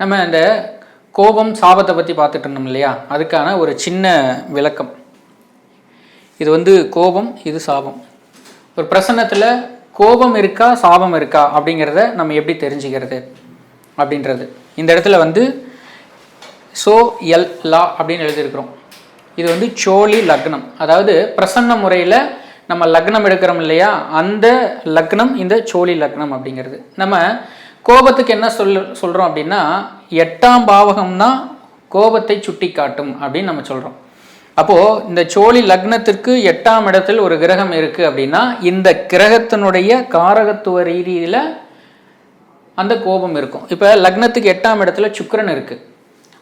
நம்ம இந்த கோபம் சாபத்தை பற்றி பார்த்துட்டு இருந்தோம் இல்லையா? அதுக்கான ஒரு சின்ன விளக்கம். இது வந்து கோபம் இது சாபம். ஒரு பிரசன்னத்தில் கோபம் இருக்கா சாபம் இருக்கா அப்படிங்கிறத நம்ம எப்படி தெரிஞ்சுக்கிறது அப்படின்றது. இந்த இடத்துல வந்து சோ எல் லா அப்படின்னு எழுதியிருக்கிறோம். இது வந்து சோழி லக்னம். அதாவது பிரசன்ன முறையில் நம்ம லக்னம் எடுக்கிறோம் இல்லையா? அந்த லக்னம் இந்த சோழி லக்னம் அப்படிங்கிறது. நம்ம கோபத்துக்கு என்ன சொல் சொல்கிறோம் அப்படின்னா எட்டாம் பாவகம்னா கோபத்தை சுட்டி காட்டும் அப்படின்னு நம்ம சொல்கிறோம் அப்போது இந்த சோழி லக்னத்திற்கு எட்டாம் இடத்தில் ஒரு கிரகம் இருக்குது அப்படின்னா இந்த கிரகத்தினுடைய காரகத்துவ ரீதியில் அந்த கோபம் இருக்கும். இப்போ லக்னத்துக்கு எட்டாம் இடத்துல சுக்கரன் இருக்குது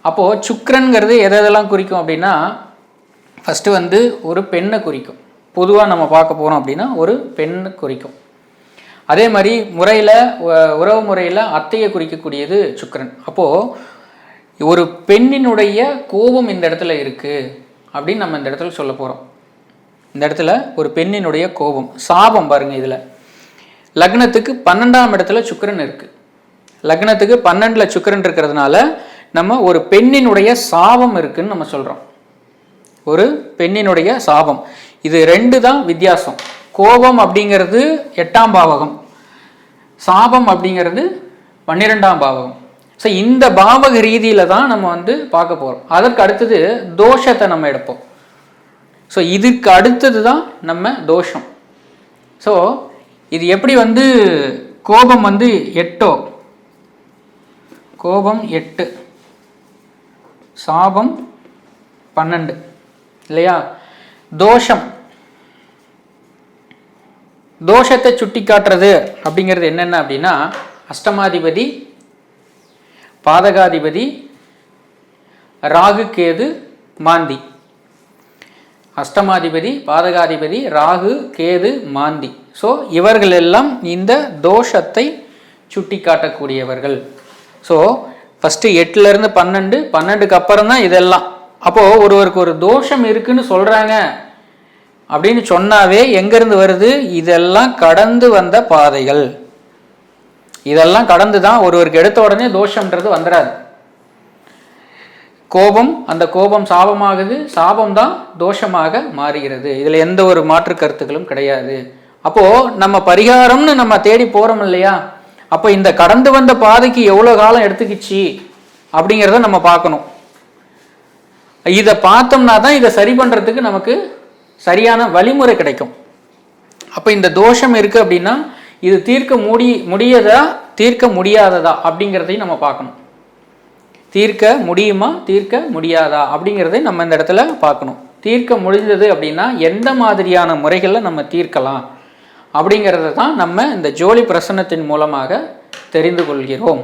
அப்போது சுக்கிரன்கிறது எதை எதெல்லாம் குறிக்கும் அப்படின்னா ஃபஸ்ட்டு வந்து ஒரு பெண்ணை குறிக்கும். பொதுவாக நம்ம பார்க்க போகிறோம் அப்படின்னா ஒரு பெண்ணை குறிக்கும். அதே மாதிரி முறையில் உறவு முறையில் அத்தையை குறிக்கக்கூடியது சுக்கரன். அப்போது ஒரு பெண்ணினுடைய கோபம் இந்த இடத்துல இருக்குது அப்படின்னு நம்ம இந்த இடத்துல சொல்ல போகிறோம் இந்த இடத்துல ஒரு பெண்ணினுடைய கோபம் சாபம் பாருங்கள் இதில். லக்னத்துக்கு பன்னெண்டாம் இடத்துல சுக்கரன் இருக்குது லக்னத்துக்கு பன்னெண்டில் சுக்கரன் இருக்கிறதுனால நம்ம ஒரு பெண்ணினுடைய சாபம் இருக்குன்னு நம்ம சொல்கிறோம் ஒரு பெண்ணினுடைய சாபம். இது ரெண்டு தான் வித்தியாசம். கோபம் அப்படிங்கிறது எட்டாம் பாவகம். சாபம் அப்படிங்கிறது பன்னிரெண்டாம் பாவகம். ஸோ இந்த பாவக ரீதியில் தான் நம்ம வந்து பார்க்க போகிறோம் அதற்கு அடுத்தது தோஷத்தை நம்ம எடுப்போம். ஸோ இதுக்கு அடுத்தது தான் நம்ம தோஷம். ஸோ இது எப்படி வந்து கோபம் வந்து எட்டோ? கோபம் எட்டு. சாபம் பன்னெண்டு. இல்லையா? தோஷம். தோஷத்தை சுட்டி காட்டுறது அப்படிங்கிறது என்னென்ன அப்படின்னா அஷ்டமாதிபதி பாதகாதிபதி ராகு கேது மாந்தி. அஷ்டமாதிபதி பாதகாதிபதி ராகு கேது மாந்தி. ஸோ இவர்கள் எல்லாம் இந்த தோஷத்தை சுட்டி காட்டக்கூடியவர்கள் ஸோ ஃபஸ்ட்டு எட்டுலேருந்து பன்னெண்டு பன்னெண்டுக்கு அப்புறம் தான் இதெல்லாம். அப்போது ஒருவருக்கு ஒரு தோஷம் இருக்குன்னு சொல்கிறாங்க அப்படின்னு சொன்னாவே எங்கேருந்து வருது? இதெல்லாம் கடந்து வந்த பாதைகள். இதெல்லாம் கடந்து தான் ஒருவருக்கு எடுத்த உடனே தோஷம்ன்றது வந்துடாது கோபம் அந்த கோபம் சாபமாகுது. சாபம் தான் தோஷமாக மாறுகிறது. இதில் எந்த ஒரு மாற்று கருத்துக்களும் கிடையாது. அப்போது நம்ம பரிகாரம்னு நம்ம தேடி போகிறோம் இல்லையா? அப்போ இந்த கடந்து வந்த பாதைக்கு எவ்வளோ காலம் எடுத்துக்கிச்சு அப்படிங்கிறத நம்ம பார்க்கணும். இதை பார்த்தோம்னா தான் இதை சரி பண்ணுறதுக்கு நமக்கு சரியான வழிமுறை கிடைக்கும். அப்போ இந்த தோஷம் இருக்குது அப்படின்னா இது தீர்க்க முடி முடியதா தீர்க்க முடியாததா அப்படிங்கிறதையும் நம்ம பார்க்கணும். தீர்க்க முடியுமா தீர்க்க முடியாதா அப்படிங்கிறதை நம்ம இந்த இடத்துல பார்க்கணும். தீர்க்க முடிந்தது அப்படின்னா எந்த மாதிரியான முறைகளில் நம்ம தீர்க்கலாம் அப்படிங்கிறத தான் நம்ம இந்த ஜோலி பிரசன்னத்தின் மூலமாக தெரிந்து கொள்கிறோம்.